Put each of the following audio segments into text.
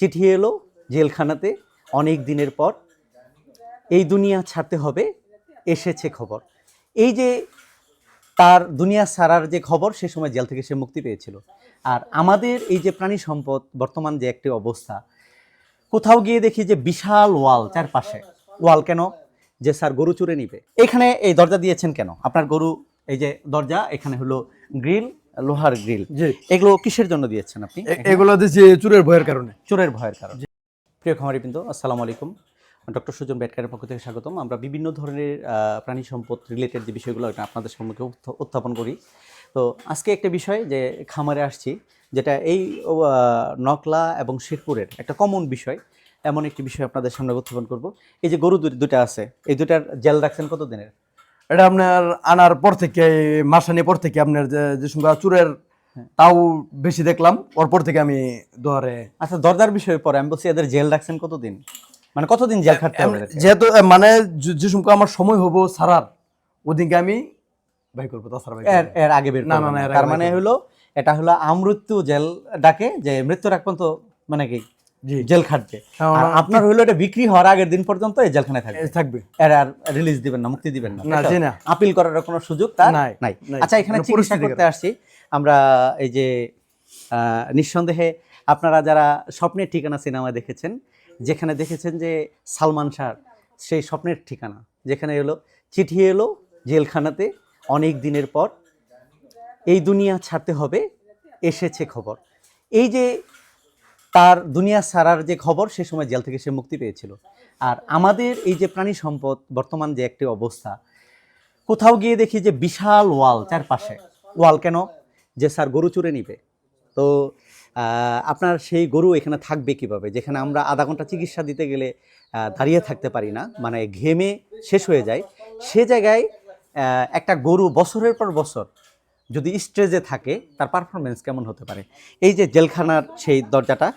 চিঠি এলো জেলখানাতে অনেক দিনের পর। এই দুনিয়া ছাড়তে হবে, এসেছে খবর। এই যে তার দুনিয়া ছাড়ার যে খবর, সে সময় জেল থেকে সে মুক্তি পেয়েছিল। আর আমাদের এই যে প্রাণী সম্পদ, বর্তমান যে একটি অবস্থা, কোথাও গিয়ে দেখি যে বিশাল ওয়াল চারপাশে। ওয়াল কেন? যে স্যার গরু চুরে নিবে। এখানে এই দরজা দিয়েছেন কেন? আপনার গরু, এই যে দরজা, এখানে হলো গ্রিল লোহার গ্রিল। এগুলো কিসের জন্য দিয়েছেন আপনি? এগুলো দিচ্ছি চুরের ভয়ের কারণে। চোরের ভয়ের কারণে। প্রিয় খামারিবৃন্দ আসসালামু আলাইকুম। ডক্টর সুজন বেটকারের পক্ষ থেকে স্বাগতম। আমরা বিভিন্ন ধরনের প্রাণী সম্পদ রিলেটেড যে বিষয়গুলো এটা আপনাদের সম্মুখে উত্থাপন করি। তো আজকে একটা বিষয় যে খামারে আসছি যেটা এই নকলা এবং শেরপুরের একটা কমন বিষয়। এমন একটি বিষয় আপনাদের সামনে উত্থাপন করব। এই যে গরু দুটা আছে এই দুটার জেল রাখছেন কত দিনের এটা আপনার আনার পর থেকে মাসানি পর থেকে আপনার যে যে সংখ্যা চুরের তাও বেশি দেখলাম ওর পর থেকে আমি দোয়ারে আচ্ছা দরদার বিষয়ে পরে আমি বলছি এদের জেল রাখছেন কতদিন? মানে কতদিন জেল খাটতে হবে? যেহেতু মানে যে- সংখ্যা আমার সময় হব সারার ওদিনকে আমি ভাই করব তাছাড়া ভাই এর। এর আগে বের না, না, তার মানে হলো এটা হলো আমৃত্যু জেল ডাকে যে মৃত্যুর আগ পর্যন্ত মানে কি? জেল খাটবে। আপনার হলো এটা বিক্রি হওয়ার আগের দিন পর্যন্ত এই জেলখানায় থাকবে। থাকবে। এর আর রিলিজ দিবেন না মুক্তি দিবেন না। না আপিল করার কোনো সুযোগ তার নাই, নাই। আচ্ছা এখানে মানে চিকিৎসা করতে আসছি আমরা এই যে নিঃসন্দেহে আপনারা যারা স্বপ্নের ঠিকানা সিনেমা দেখেছেন যেখানে দেখেছেন যে সালমান শাহ সেই স্বপ্নের ঠিকানা যেখানে এলো চিঠি এলো জেলখানাতে অনেক দিনের পর এই দুনিয়া ছাড়তে হবে এসেছে খবর। এই যে তার দুনিয়া ছাড়ার যে খবর, সে সময় জেল থেকে সে মুক্তি পেয়েছিল। আর আমাদের এই যে প্রাণী সম্পদ, বর্তমান যে একটি অবস্থা, কোথাও গিয়ে দেখি যে বিশাল ওয়াল চারপাশে। ওয়াল কেন? যে স্যার গরু চুরে নিবে। তো আপনার সেই গরু এখানে থাকবে কীভাবে? যেখানে আমরা আধা ঘণ্টা চিকিৎসা দিতে গেলে দাঁড়িয়ে থাকতে পারি না। মানে ঘেমে শেষ হয়ে যায়। সে জায়গায় একটা গরু বছরের পর বছর যদি স্টেজে থাকে তার পারফরমেন্স কেমন হতে পারে? এই যে জেলখানার সেই দরজাটা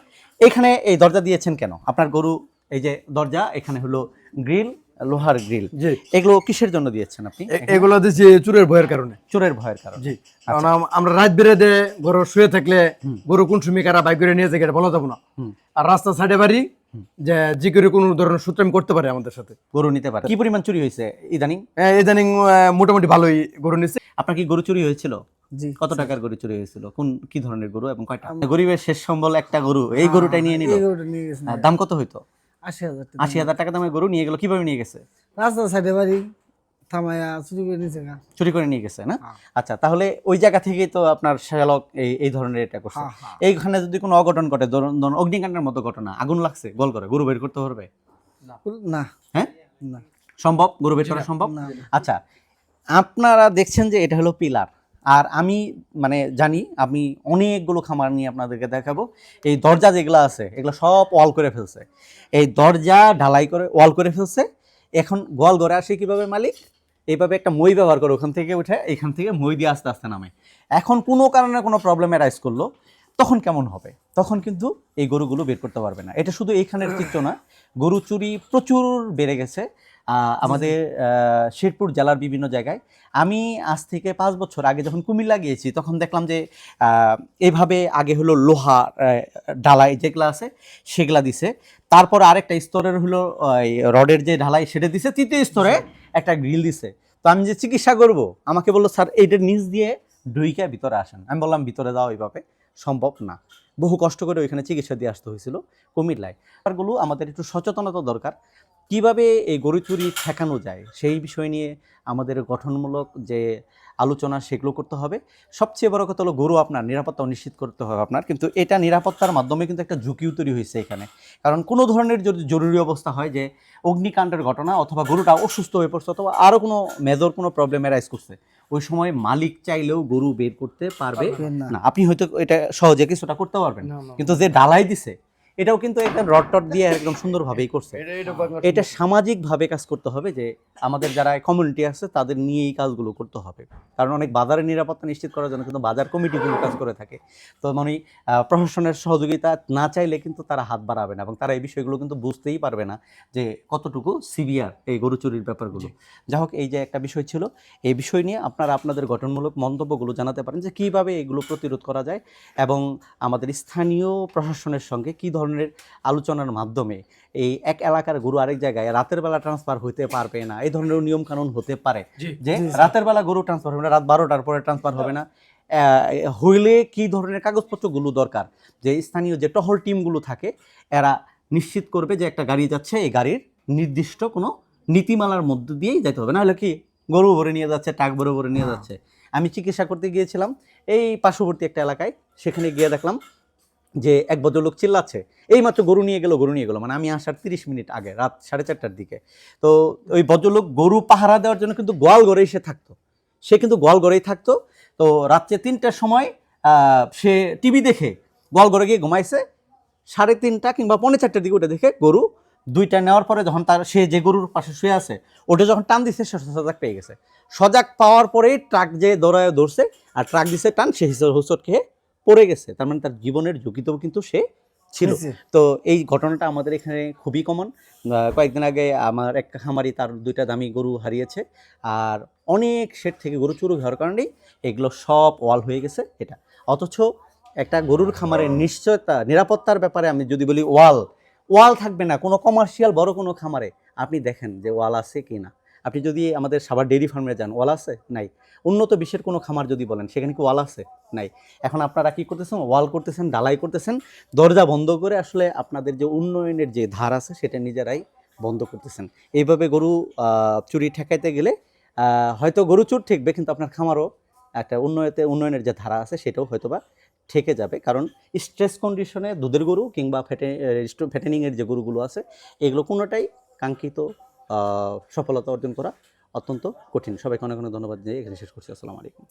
এখানে এই দরজা দিয়েছেন কেন? আপনার গরু এই যে দরজা এখানে হলো গ্রিল লোহার গ্রিল। জি। এগুলো কিসের জন্য দিয়েছেন আপনি? এগুলো দিচ্ছি চোরের ভয়ের কারণে। চোরের ভয়ের কারণে। জি। কারণ আমরা রাত বেড়ে গরু শুয়ে থাকলে গরু কোন সময় কারা বাইক করে নিয়ে যায় বলা যাব না। আর রাস্তা সাইডে বাড়ি। যে যে করে কোনো ধরনের সূত্রাম করতে পারে আমাদের সাথে। গরু নিতে পারে। কি পরিমাণ চুরি হয়েছে ইদানিং? ইদানিং মোটামুটি ভালোই গরু নিচ্ছে আপনার কি গরু চুরি হয়েছিল? জি। কত টাকার গরু চুরি হয়েছিল? কোন কি ধরনের গরু এবং কয়টা? গরিবের শেষ সম্বল একটা গরু এই গরুটা নিয়ে নিল দাম কত হইতো? আশি হাজার আশি হাজার টাকা দামের গরু নিয়ে গেল কীভাবে নিয়ে গেছে? রাস্তা সাইডে বাড়ি। থামায়া চুরি করে গা। চুরি করে নিয়ে গেছে না? হ্যাঁ। আচ্ছা তাহলে ওই জায়গা থেকেই তো আপনার শালক এই এই ধরনের এটা করছে। হ্যাঁ, হ্যাঁ। এইখানে যদি কোনো অঘটন ঘটে ধরুন অগ্নিকাণ্ডের মতো ঘটনা আগুন লাগছে গোল করে গরু বের করতে পারবে? না। হ্যাঁ? না। সম্ভব? গরু বের করা সম্ভব? আচ্ছা আপনারা দেখছেন যে এটা হলো পিলার। আর আমি মানে জানি আমি অনেকগুলো খামার নিয়ে আপনাদেরকে দেখাবো। এই দরজা যেগুলো আছে এগুলো সব ওয়াল করে ফেলছে। এই দরজা ঢালাই করে ওয়াল করে ফেলছে। এখন গোয়াল ঘরে আসে কীভাবে মালিক? এইভাবে একটা মই ব্যবহার করে ওখান থেকে উঠে এখান থেকে মই দিয়ে আস্তে আস্তে নামে এখন কোনো কারণে কোনো প্রবলেমে রাইজ করল তখন কেমন হবে? তখন কিন্তু এই গরুগুলো বের করতে পারবে না। এটা শুধু এইখানের চিত্র না গরু চুরি প্রচুর বেড়ে গেছে। আমাদের শেরপুর জেলার বিভিন্ন জায়গায়। আমি আজ থেকে পাঁচ বছর আগে যখন কুমিল্লা গিয়েছি তখন দেখলাম যে আহ, এইভাবে আগে হলো লোহা ঢালাই যেগুলো আছে সেগুলা দিছে। তারপর আরেকটা স্তরের হলো রডের যে ঢালাই সেটা দিছে তৃতীয় স্তরে। একটা গ্রিল দিছে। তো আমি যে চিকিৎসা করব, আমাকে বলল, স্যার এইটার নিচ দিয়ে ডুইকা ভিতরে আসেন। আমি বললাম, ভিতরে যাও এইভাবে সম্ভব না। বহু কষ্ট করে ওইখানে চিকিৎসা দিয়ে আসতে হয়েছিল কুমিল্লায়। ব্যাপারগুলো আমাদের একটু সচেতনতা দরকার। কীভাবে এই গরু চুরি ঠেকানো যায়? সেই বিষয় নিয়ে আমাদের গঠনমূলক যে আলোচনা সেগুলো করতে হবে। সবচেয়ে বড় কথা হলো গরু আপনার নিরাপত্তা নিশ্চিত করতে হবে আপনার। কিন্তু এটা নিরাপত্তার মাধ্যমে কিন্তু একটা ঝুঁকিও তৈরি হয়েছে এখানে। কারণ কোনো ধরনের যদি জরুরি অবস্থা হয় যে অগ্নিকাণ্ডের ঘটনা অথবা গরুটা অসুস্থ হয়ে পড়ছে অথবা আরও কোনো মেজর কোনো প্রবলেম রাইজ করছে ওই সময় মালিক চাইলেও গরু বের করতে পারবে না। আপনি হয়তো এটা সহজে কিছুটা করতে পারবেন। কিন্তু যে ডালাই দিছে এটাও কিন্তু একদম রড টড দিয়ে একদম সুন্দরভাবেই করছে। এটা সামাজিকভাবে কাজ করতে হবে যে আমাদের যারা কমিউনিটি আছে তাদের নিয়ে এই কাজগুলো করতে হবে। কারণ অনেক বাজারের নিরাপত্তা নিশ্চিত করার জন্য কিন্তু বাজার কমিটিগুলো কাজ করে থাকে। তো মানে প্রশাসনের সহযোগিতা না চাইলে কিন্তু তারা হাত বাড়াবে না এবং তারা এই বিষয়গুলো কিন্তু বুঝতেই পারবে না যে কতটুকু সিভিয়ার এই গরু চুরির ব্যাপারগুলো। যাই হোক এই যে একটা বিষয় ছিল এই বিষয় নিয়ে আপনারা আপনাদের গঠনমূলক মন্তব্যগুলো জানাতে পারেন যে কীভাবে এগুলো প্রতিরোধ করা যায় এবং আমাদের স্থানীয় প্রশাসনের সঙ্গে কী ধরনের ধরনের আলোচনার মাধ্যমে এই এক এলাকার গরু আরেক জায়গায় রাতের বেলা ট্রান্সফার হতে পারবে না। এই ধরনের নিয়ম কানুন হতে পারে। যে রাতের বেলা গরু ট্রান্সফার হবে না রাত বারোটার পরে ট্রান্সফার হবে না। হইলে কি ধরনের কাগজপত্রগুলো দরকার? যে স্থানীয় যে টহল টিমগুলো থাকে এরা নিশ্চিত করবে যে একটা গাড়ি যাচ্ছে এই গাড়ির নির্দিষ্ট কোনো নীতিমালার মধ্য দিয়েই যেতে হবে। না হলে কি গরু ভরে নিয়ে যাচ্ছে টাক ভরে ভরে নিয়ে যাচ্ছে। আমি চিকিৎসা করতে গিয়েছিলাম এই পার্শ্ববর্তী একটা এলাকায়। সেখানে গিয়ে দেখলাম যে এক ভদ্রলোক চিল্লাচ্ছে, এইমাত্র গরু নিয়ে গেল, গরু নিয়ে গেল। মানে আমি আসার তিরিশ মিনিট আগে, রাত সাড়ে চারটার দিকে। তো ওই ভদ্রলোক গরু পাহারা দেওয়ার জন্য কিন্তু গোয়াল ঘরেই সে থাকতো। সে কিন্তু গোয়াল ঘরেই থাকতো। তো রাত্রে তিনটার সময় সে টিভি দেখে গোয়াল ঘরে গিয়ে ঘুমাইছে। সাড়ে তিনটা কিংবা পৌনে চারটার দিকে ওটা দেখে গরু দুইটা নেওয়ার পরে যখন তার, সে যে গরুর পাশে শুয়ে আছে, ওটা যখন টান দিছে, সে সজাগ পেয়ে গেছে। সজাগ পাওয়ার পরেই ট্রাক যে দৌড়ায় ধরছে আর ট্রাক দিছে টান, সে হিসেবে হুসট খেয়ে পড়ে গেছে তার মানে তার জীবনের ঝুঁকিতেও কিন্তু সে ছিল। তো এই ঘটনাটা আমাদের এখানে খুবই কমন কয়েকদিন আগে আমার এক খামারি তার দুইটা দামি গরু হারিয়েছে আর অনেক শেড থেকে গরু চুরি হওয়ার কারণেই এগুলো সব ওয়াল হয়ে গেছে এটা। অথচ একটা গরুর খামারের নিশ্চয়তা নিরাপত্তার ব্যাপারে আমি যদি বলি ওয়াল ওয়াল থাকবে না কোনো কমার্শিয়াল বড় কোনো খামারে। আপনি দেখেন যে ওয়াল আছে কি না আপনি যদি আমাদের সাবার ডেইরি ফার্মে যান, ওয়াল আছে? নাই। উন্নত বিশ্বের কোনো খামার যদি বলেন, সেখানে কি ওয়াল আছে? নাই। এখন আপনারা কী করতেছেন? ওয়াল করতেছেন ডালাই করতেছেন, দরজা বন্ধ করে আসলে আপনাদের যে উন্নয়নের যে ধার আছে, সেটা নিজেরাই বন্ধ করতেছেন। এইভাবে গরু চুরি ঠেকাইতে গেলে হয়তো গরু চুর ঠেকবে, কিন্তু আপনার খামারও একটা উন্নয়তে, উন্নয়নের যে ধারা আছে, সেটাও হয়তোবা ঠেকে যাবে। কারণ স্ট্রেস কন্ডিশনে দুধের গরু কিংবা ফেটে ফেটেনিংয়ের যে গরুগুলো আছে, এগুলো কোনোটাই কাঙ্ক্ষিত সফলতা অর্জন করা অত্যন্ত কঠিন। সবাইকে অনেক অনেক ধন্যবাদ দিয়ে এখানে শেষ করছি। আসসালামু আলাইকুম।